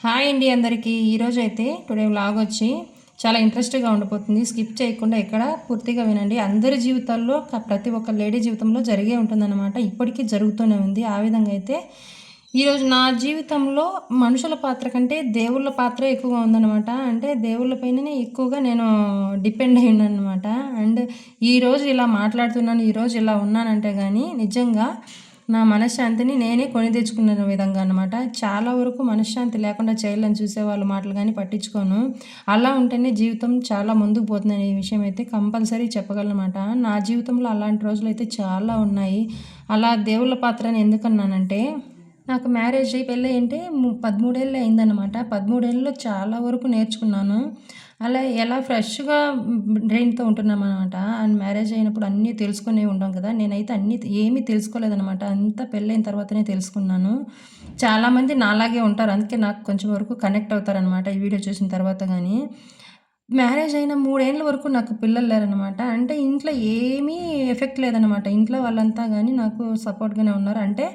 Hi అండి అందరికీ. ఈరోజు అయితే టుడే వ్లాగ్ వచ్చి చాలా ఇంట్రెస్ట్గా ఉండిపోతుంది. స్కిప్ చేయకుండా ఎక్కడ పూర్తిగా వినండి. అందరి జీవితాల్లో ప్రతి ఒక్క లేడీ జీవితంలో జరిగే ఉంటుందన్నమాట. ఇప్పటికీ జరుగుతూనే ఉంది. ఆ విధంగా అయితే ఈరోజు నా జీవితంలో మనుషుల పాత్ర కంటే దేవుళ్ళ పాత్ర ఎక్కువగా ఉందన్నమాట. అంటే దేవుళ్ళ పైననే ఎక్కువగా నేను డిపెండ్ అయి ఉన్నానమాట అండ్ ఈరోజు ఇలా మాట్లాడుతున్నాను ఈరోజు ఇలా ఉన్నానంటే కానీ నిజంగా నా మనశ్శాంతిని నేనే కొని తెచ్చుకున్న విధంగా అనమాట చాలా వరకు మనశ్శాంతి లేకుండా చేయాలని చూసే వాళ్ళ మాటలు కానీ పట్టించుకోను. అలా ఉంటేనే జీవితం చాలా ముందుకు పోతుందనే విషయం అయితే కంపల్సరీ చెప్పగలనమాట. నా జీవితంలో అలాంటి రోజులు అయితే చాలా ఉన్నాయి. అలా దేవుళ్ళ పాత్రని ఎందుకన్నానంటే నాకు మ్యారేజ్ అయ్యి పెళ్ళి అంటే పదమూడేళ్ళు అయిందనమాట పదమూడేళ్ళలో చాలా వరకు నేర్చుకున్నాను. అలా ఎలా ఫ్రెష్గా బ్రెయిన్తో ఉంటున్నాం అనమాట అండ్ మ్యారేజ్ అయినప్పుడు అన్నీ తెలుసుకునే ఉంటాం కదా. నేనైతే అన్నీ ఏమీ తెలుసుకోలేదనమాట అంతా పెళ్ళైన తర్వాతనే తెలుసుకున్నాను. చాలామంది నాలాగే ఉంటారు. అందుకే నాకు కొంచెం వరకు కనెక్ట్ అవుతారనమాట ఈ వీడియో చూసిన తర్వాత కానీ మ్యారేజ్ అయిన మూడేళ్ళ వరకు నాకు పిల్లలు లేరనమాట అంటే ఇంట్లో ఏమీ ఎఫెక్ట్ లేదనమాట ఇంట్లో వాళ్ళంతా కానీ నాకు సపోర్ట్గానే ఉన్నారు. అంటే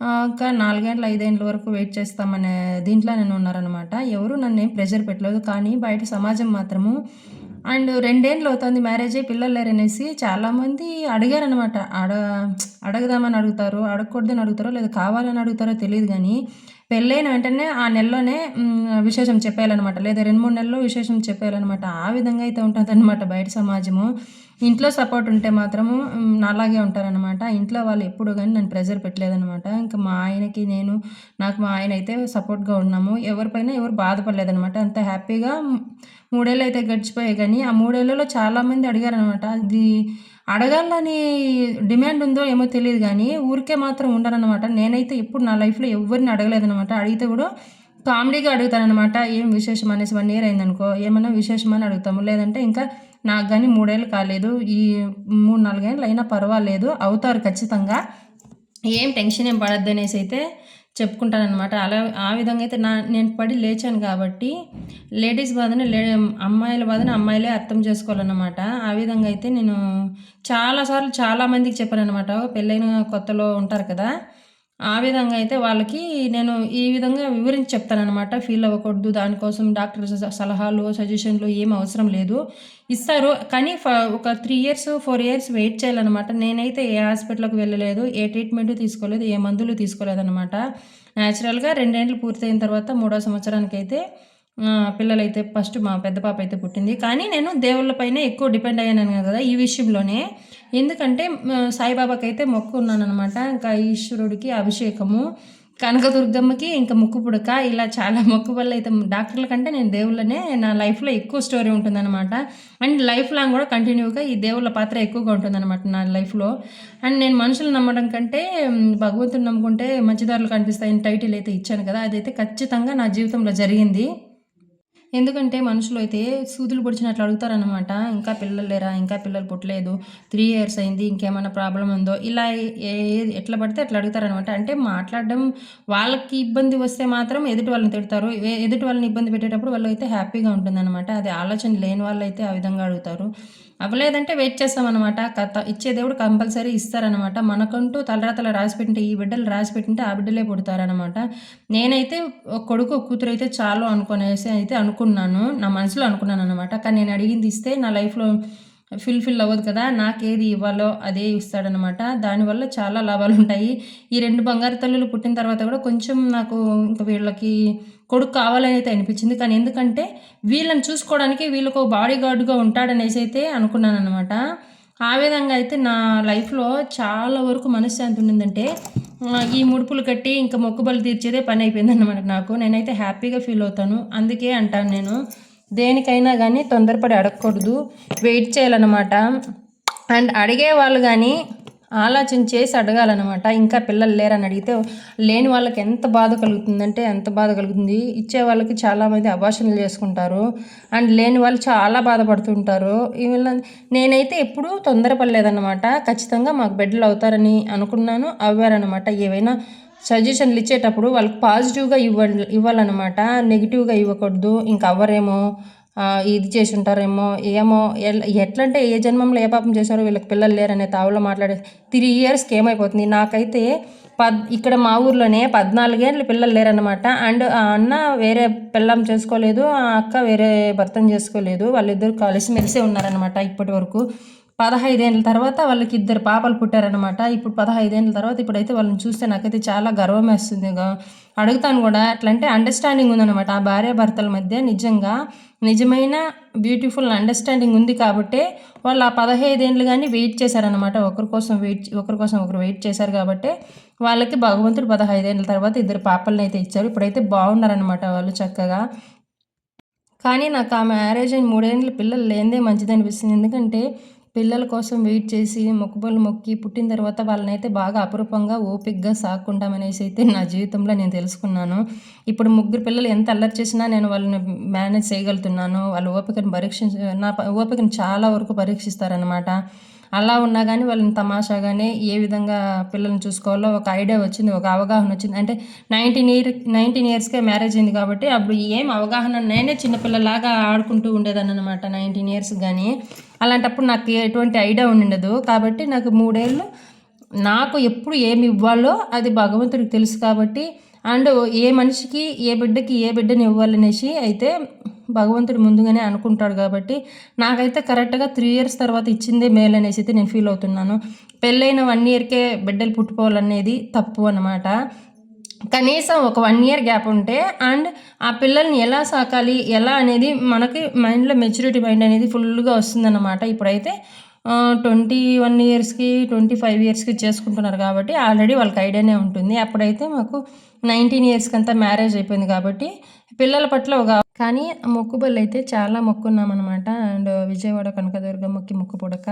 ఆ, ఇంకా నాలుగేళ్ళ ఐదేళ్ళ వరకు వెయిట్ చేస్తామనే దీంట్లో నేను ఉన్నారనమాట ఎవరు నన్ను ఏం ప్రెషర్ పెట్టలేదు కానీ బయట సమాజం మాత్రము. అండ్ రెండేళ్ళు అవుతుంది మ్యారేజ్ అయ్యి పిల్లలు లేరనేసి చాలామంది అడిగారనమాట అడ అడగదామని అడుగుతారు అడగకూడదని అడుగుతారో లేదా కావాలని అడుగుతారో తెలియదు కానీ పెళ్ళైన వెంటనే ఆ నెలలోనే విశేషం చెప్పేయాలన్నమాట. లేదా రెండు మూడు నెలల్లో విశేషం చెప్పేయాలన్నమాట. ఆ విధంగా అయితే ఉంటుందన్నమాట బయట సమాజము. ఇంట్లో సపోర్ట్ ఉంటే మాత్రము నాలాగే ఉంటారనమాట ఇంట్లో వాళ్ళు ఎప్పుడు కానీ నన్ను ప్రెజర్ పెట్టలేదనమాట ఇంకా మా ఆయనకి నేను నాకు మా ఆయన అయితే సపోర్ట్గా ఉన్నాము. ఎవరిపైన ఎవరు బాధపడలేదనమాట అంత హ్యాపీగా మూడేళ్ళు అయితే గడిచిపోయాయి. కానీ ఆ మూడేళ్ళలో చాలామంది అడిగారనమాట అది అడగాలని డిమాండ్ ఉందో ఏమో తెలియదు కానీ ఊరికే మాత్రం ఉండరనమాట నేనైతే ఇప్పుడు నా లైఫ్లో ఎవరిని అడగలేదనమాట అడిగితే కూడా కామెడీగా అడుగుతానమాట ఏం విశేషం అనేసి వన్ ఇయర్ అయిందనుకో ఏమైనా విశేషం అని అడుగుతాము. లేదంటే ఇంకా నాకు కానీ మూడేళ్ళు కాలేదు ఈ మూడు నాలుగేళ్ళు అయినా పర్వాలేదు అవుతారు ఖచ్చితంగా. ఏం టెన్షన్ ఏం పడద్దు అనేసి అయితే చెప్పుకుంటానమాట అలా ఆ విధంగా అయితే నా నేను పడి లేచాను కాబట్టి లేడీస్ బాధని లే అమ్మాయిల బాధని అమ్మాయిలే అర్థం చేసుకోవాలన్నమాట. ఆ విధంగా అయితే నేను చాలాసార్లు చాలామందికి చెప్పాను అనమాట పెళ్ళైన కొత్తలో ఉంటారు కదా ఆ విధంగా అయితే వాళ్ళకి నేను ఈ విధంగా వివరించి చెప్తానమాట ఫీల్ అవ్వకూడదు. దానికోసం డాక్టర్ సలహాలు సజెషన్లు ఏం అవసరం లేదు. ఇస్తారు. కానీ ఫ ఒక three years four years wait చేయాలన్నమాట. నేనైతే ఏ హాస్పిటల్కి వెళ్ళలేదు. ఏ ట్రీట్మెంట్ తీసుకోలేదు. ఏ మందులు తీసుకోలేదన్నమాట. న్యాచురల్గా రెండేళ్ళు పూర్తయిన తర్వాత మూడో సంవత్సరానికి అయితే పిల్లలైతే ఫస్ట్ మా పెద్ద పాప అయితే పుట్టింది. కానీ నేను దేవుళ్ళపైనే ఎక్కువ డిపెండ్ అయ్యాను కదా ఈ విషయంలోనే. ఎందుకంటే సాయిబాబాకి అయితే మొక్కు ఉన్నానమాట ఇంకా ఈశ్వరుడికి అభిషేకము కనకదుర్గమ్మకి ఇంకా ముక్కు పుడక ఇలా చాలా మొక్కు వల్ల అయితే డాక్టర్ల కంటే నేను దేవుళ్ళనే నా లైఫ్లో ఎక్కువ స్టోరీ ఉంటుందన్నమాట. అండ్ లైఫ్ లాంగ్ కూడా కంటిన్యూగా ఈ దేవుళ్ళ పాత్ర ఎక్కువగా ఉంటుందన్నమాట నా లైఫ్లో. అండ్ నేను మనుషులు నమ్మడం కంటే భగవంతుని నమ్ముకుంటే మంచిదారులు కనిపిస్తాయని టైటిల్ అయితే ఇచ్చాను కదా. అదైతే ఖచ్చితంగా నా జీవితంలో జరిగింది. ఎందుకంటే మనుషులు అయితే సూదులు పొడిచినట్లు అడుగుతారనమాట ఇంకా పిల్లలు లేరా? ఇంకా పిల్లలు పుట్టలేదు. త్రీ ఇయర్స్ అయింది. ఇంకేమైనా ప్రాబ్లం ఉందో? ఇలా ఏ ఎట్లా పడితే అట్లా అడుగుతారనమాట అంటే మాట్లాడడం వాళ్ళకి ఇబ్బంది వస్తే మాత్రం ఎదుటి వాళ్ళని తిడతారు. ఎదుటి వాళ్ళని ఇబ్బంది పెట్టేటప్పుడు వాళ్ళు అయితే హ్యాపీగా ఉంటుందన్నమాట. అది ఆలోచన లేని వాళ్ళు అయితే ఆ విధంగా అడుగుతారు. అవ్వలేదంటే వెయిట్ చేస్తామన్నమాట. కథ ఇచ్చే దేవుడు కంపల్సరీ ఇస్తారనమాట మనకంటూ తలరాతల రాసిపెట్టింటే ఈ బిడ్డలు రాసి పెట్టింటే ఆ బిడ్డలే పుడతారనమాట నేనైతే ఒక కొడుకు ఒక కూతురు అయితే చాలు అనుకునేసి అయితే అనుకున్నాను. నా మనసులో అనుకున్నాను అనమాట కానీ నేను అడిగింది ఇస్తే నా లైఫ్లో ఫిల్ఫిల్ అవ్వదు కదా. నాకేది ఇవ్వాలో అదే ఇస్తాడనమాట దానివల్ల చాలా లాభాలు ఉంటాయి ఈ రెండు బంగారు తల్లులు పుట్టిన తర్వాత కూడా కొంచెం నాకు ఇంకా వీళ్ళకి కొడుకు కావాలని అయితే అనిపించింది. కానీ ఎందుకంటే వీళ్ళని చూసుకోవడానికి వీళ్ళకు బాడీ గార్డ్గా ఉంటాడనేసి అయితే అనుకున్నాను అనమాట ఆ విధంగా అయితే నా లైఫ్లో చాలా వరకు మనశ్శాంతి ఉండిందంటే ఈ ముడుపులు కట్టి ఇంకా మొక్కుబలు తీర్చేదే పని అయిపోయింది అనమాట నాకు. నేనైతే హ్యాపీగా ఫీల్ అవుతాను. అందుకే అంటాను నేను దేనికైనా కానీ తొందరపడి అడగకూడదు. వెయిట్ చేయాలన్నమాట. అండ్ అడిగే వాళ్ళు కానీ ఆలోచన చేసి అడగాలన్నమాట. ఇంకా పిల్లలు లేరని అడిగితే లేని వాళ్ళకి ఎంత బాధ కలుగుతుందంటే ఎంత బాధ కలుగుతుంది. ఇచ్చే వాళ్ళకి చాలామంది అభాషణలు చేసుకుంటారు. అండ్ లేని వాళ్ళు చాలా బాధపడుతుంటారు. వీళ్ళ నేనైతే ఎప్పుడూ తొందరపడలేదన్నమాట. ఖచ్చితంగా మాకు బిడ్డలు అవుతారని అనుకున్నాను. అవ్వారనమాట ఏవైనా సజెషన్లు ఇచ్చేటప్పుడు వాళ్ళకి పాజిటివ్గా ఇవ్వాలి ఇవ్వాలన్నమాట. నెగిటివ్గా ఇవ్వకూడదు. ఇంకా అవ్వరేమో ఇది చేసి ఉంటారేమో ఏమో ఎట్లంటే ఎట్లా అంటే ఏ జన్మంలో ఏ పాపం చేశారో వీళ్ళకి పిల్లలు లేరనే తావులో మాట్లాడే త్రీ ఇయర్స్కి ఏమైపోతుంది. నాకైతే పద్ ఇక్కడ మా ఊర్లోనే పద్నాలుగేళ్ళు పిల్లలు లేరనమాట అండ్ ఆ అన్న వేరే పిల్లం చేసుకోలేదు ఆ అక్క వేరే భర్తం చేసుకోలేదు వాళ్ళిద్దరు కలిసి మెలిసే ఉన్నారనమాట ఇప్పటి వరకు. పదహైదేళ్ళ తర్వాత వాళ్ళకి ఇద్దరు పాపలు పుట్టారనమాట ఇప్పుడు పదహైదేళ్ళ తర్వాత ఇప్పుడైతే వాళ్ళని చూస్తే నాకైతే చాలా గర్వం వేస్తుంది అడుగుతాను కూడా. అట్లా అంటే అండర్స్టాండింగ్ ఉందన్నమాట. ఆ భార్య భర్తల మధ్య నిజంగా నిజమైన బ్యూటిఫుల్ అండర్స్టాండింగ్ ఉంది కాబట్టి వాళ్ళు ఆ పదహైదేళ్ళు కానీ వెయిట్ చేశారనమాట ఒకరి కోసం వెయిట్ ఒకరి కోసం ఒకరు వెయిట్ చేశారు కాబట్టి వాళ్ళకి భగవంతుడు పదహైదేళ్ళ తర్వాత ఇద్దరు పాపల్ని అయితే ఇచ్చారు. ఇప్పుడైతే బాగున్నారనమాట వాళ్ళు చక్కగా. కానీ నాకు ఆ మ్యారేజ్ అయిన మూడేళ్ళ పిల్లలు లేనిదే మంచిది అనిపిస్తుంది ఎందుకంటే పిల్లల కోసం వెయిట్ చేసి మొక్కుబళ్ళు మొక్కి పుట్టిన తర్వాత వాళ్ళనైతే బాగా అపరూపంగా ఓపిక్గా సాకుంటామనేసి అయితే నా జీవితంలో నేను తెలుసుకున్నాను. ఇప్పుడు ముగ్గురు పిల్లలు ఎంత అల్లరి చేసినా నేను వాళ్ళని మేనేజ్ చేయగలుగుతున్నాను. వాళ్ళ ఓపికను పరీక్ష నా ఓపికను చాలా వరకు పరీక్షిస్తారనమాట అలా ఉన్నా కానీ వాళ్ళని తమాషాగానే ఏ విధంగా పిల్లల్ని చూసుకోవాలో ఒక ఐడియా వచ్చింది ఒక అవగాహన వచ్చింది. అంటే నైన్టీన్ ఇయర్ నైన్టీన్ ఇయర్స్కే మ్యారేజ్ అయింది కాబట్టి అప్పుడు ఏం అవగాహన నేనే చిన్నపిల్లలాగా ఆడుకుంటూ ఉండేదాన్ని అనమాట నైన్టీన్ ఇయర్స్ కానీ అలాంటప్పుడు నాకు ఎటువంటి ఐడియా ఉండదు. కాబట్టి నాకు మూడేళ్ళు నాకు ఎప్పుడు ఏమి ఇవ్వాలో అది భగవంతుడికి తెలుసు కాబట్టి అండ్ ఏ మనిషికి ఏ బిడ్డకి ఏ బిడ్డని ఇవ్వాలనేసి అయితే భగవంతుడు ముందుగానే అనుకుంటాడు కాబట్టి నాకైతే కరెక్ట్గా త్రీ ఇయర్స్ తర్వాత ఇచ్చిందే మేలు అనేసి అయితే నేను ఫీల్ అవుతున్నాను. పెళ్ళైన వన్ ఇయర్కే బిడ్డలు పుట్టుకోవాలనేది తప్పు అనమాట కనీసం ఒక వన్ ఇయర్ గ్యాప్ ఉంటే అండ్ ఆ పిల్లల్ని ఎలా సాకాలి ఎలా అనేది మనకి మైండ్లో మెచ్యూరిటీ మైండ్ అనేది ఫుల్గా వస్తుందన్నమాట. ఇప్పుడైతే ట్వంటీ వన్ ఇయర్స్కి ట్వంటీ ఫైవ్ ఇయర్స్కి చేసుకుంటున్నారు కాబట్టి ఆల్రెడీ వాళ్ళకి ఐడియానే ఉంటుంది. అప్పుడైతే మాకు నైన్టీన్ ఇయర్స్కి అంతా మ్యారేజ్ అయిపోయింది కాబట్టి పిల్లల పట్ల ఒక కానీ మొక్కుబళ్ళు అయితే చాలా మొక్కున్నామన్నమాట. అండ్ విజయవాడ కనకదుర్గమ్మకి మొక్కు పొడక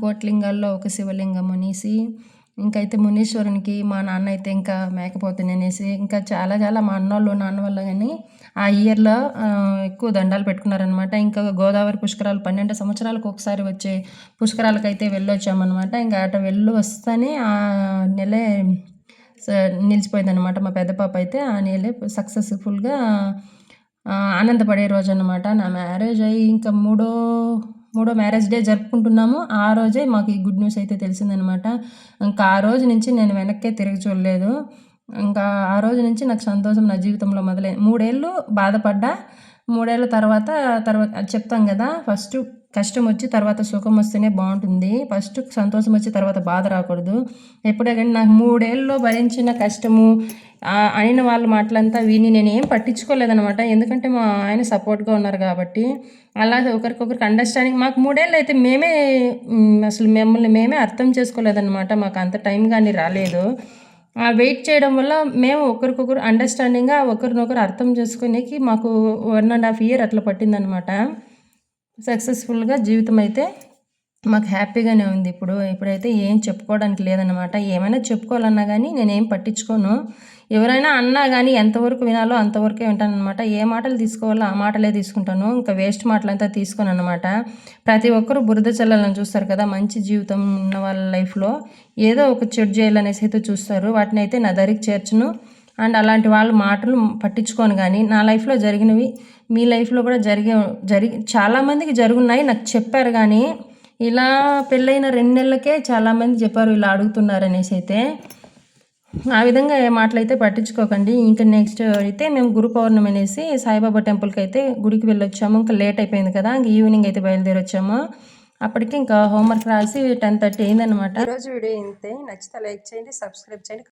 కోట్లింగాల్లో ఒక శివలింగం అనేసి ఇంకైతే మునీశ్వరునికి మా నాన్న అయితే ఇంకా మేకపోతున్నానేసి ఇంకా చాలా చాలా మా అన్నోళ్ళు నాన్న వల్ల కానీ ఆ ఇయర్లో ఎక్కువ దండాలు పెట్టుకున్నారనమాట ఇంకా గోదావరి పుష్కరాలు పన్నెండు సంవత్సరాలకు ఒకసారి వచ్చే పుష్కరాలకు అయితే వెళ్ళొచ్చామన్నమాట. ఇంకా అటు వెళ్ళి వస్తేనే ఆ నెలే నిలిచిపోయిందనమాట మా పెద్ద పాప అయితే. ఆ నెలే సక్సెస్ఫుల్గా ఆనందపడే రోజు అనమాట నా మ్యారేజ్ అయ్యి ఇంకా మూడో మూడో మ్యారేజ్ డే జరుపుకుంటున్నాము. ఆ రోజే మాకు ఈ గుడ్ న్యూస్ అయితే తెలిసిందనమాట. ఇంకా ఆ రోజు నుంచి నేను వెనక్కే తిరిగి చూడలేదు. ఇంకా ఆ రోజు నుంచి నాకు సంతోషం నా జీవితంలో మొదలై మూడేళ్ళు బాధపడ్డా. మూడేళ్ళ తర్వాత తర్వాత చెప్తాం కదా ఫస్ట్ కష్టం వచ్చి తర్వాత సుఖం వస్తేనే బాగుంటుంది. ఫస్ట్ సంతోషం వచ్చి తర్వాత బాధ రాకూడదు. ఎప్పుడే కానీ నాకు మూడేళ్ళలో భరించిన కష్టము అయిన వాళ్ళ మాటలంతా విని నేను ఏం పట్టించుకోలేదనమాట ఎందుకంటే మా ఆయన సపోర్ట్గా ఉన్నారు కాబట్టి. అలాగే ఒకరికొకరికి అండర్స్టాండింగ్ మాకు మూడేళ్ళు అయితే మేమే అసలు మిమ్మల్ని మేమే అర్థం చేసుకోలేదన్నమాట. మాకు అంత టైం కానీ రాలేదు. ఆ వెయిట్ చేయడం వల్ల మేము ఒకరికొకరు అండర్స్టాండింగ్గా ఒకరినొకరు అర్థం చేసుకునేకి మాకు వన్ అండ్ హాఫ్ ఇయర్ అట్లా పట్టిందనమాట సక్సెస్ఫుల్గా జీవితం అయితే మాకు హ్యాపీగానే ఉంది. ఇప్పుడు ఇప్పుడైతే ఏం చెప్పుకోవడానికి లేదన్నమాట. ఏమైనా చెప్పుకోవాలన్నా కానీ నేనేం పట్టించుకోను. ఎవరైనా అన్నా కానీ ఎంతవరకు వినాలో అంతవరకే వింటాను అనమాట ఏ మాటలు తీసుకోవాలో ఆ మాటలే తీసుకుంటాను. ఇంకా వేస్ట్ మాటలంతా తీసుకోను అనమాట ప్రతి ఒక్కరు బురద చల్లాలని చూస్తారు కదా మంచి జీవితం ఉన్న వాళ్ళ లైఫ్లో. ఏదో ఒక చెడు చేయాలనేసి అయితే చూస్తారు. వాటిని అయితే నా దరికి చేర్చును. అండ్ అలాంటి వాళ్ళ మాటలు పట్టించుకోను కానీ నా లైఫ్లో జరిగినవి మీ లైఫ్లో కూడా జరిగే జరిగి చాలామందికి జరుగున్నాయి. నాకు చెప్పారు కానీ ఇలా పెళ్ళైన రెండు నెలలకే చాలామంది చెప్పారు ఇలా అడుగుతున్నారు అనేసి అయితే. ఆ విధంగా మాటలైతే పట్టించుకోకండి. ఇంకా నెక్స్ట్ అయితే మేము గురు పౌర్ణమి అనేసి సాయిబాబా టెంపుల్కి అయితే గుడికి వెళ్ళొచ్చాము. ఇంకా లేట్ అయిపోయింది కదా ఇంక ఈవినింగ్ అయితే బయలుదేరి వచ్చాము. అప్పటికి ఇంకా హోంవర్క్ రాసి టెన్ థర్టీ అయిందనమాట రోజు వీడియో ఇంతే. నచ్చితే లైక్ చేయండి సబ్స్క్రైబ్ చేయండి.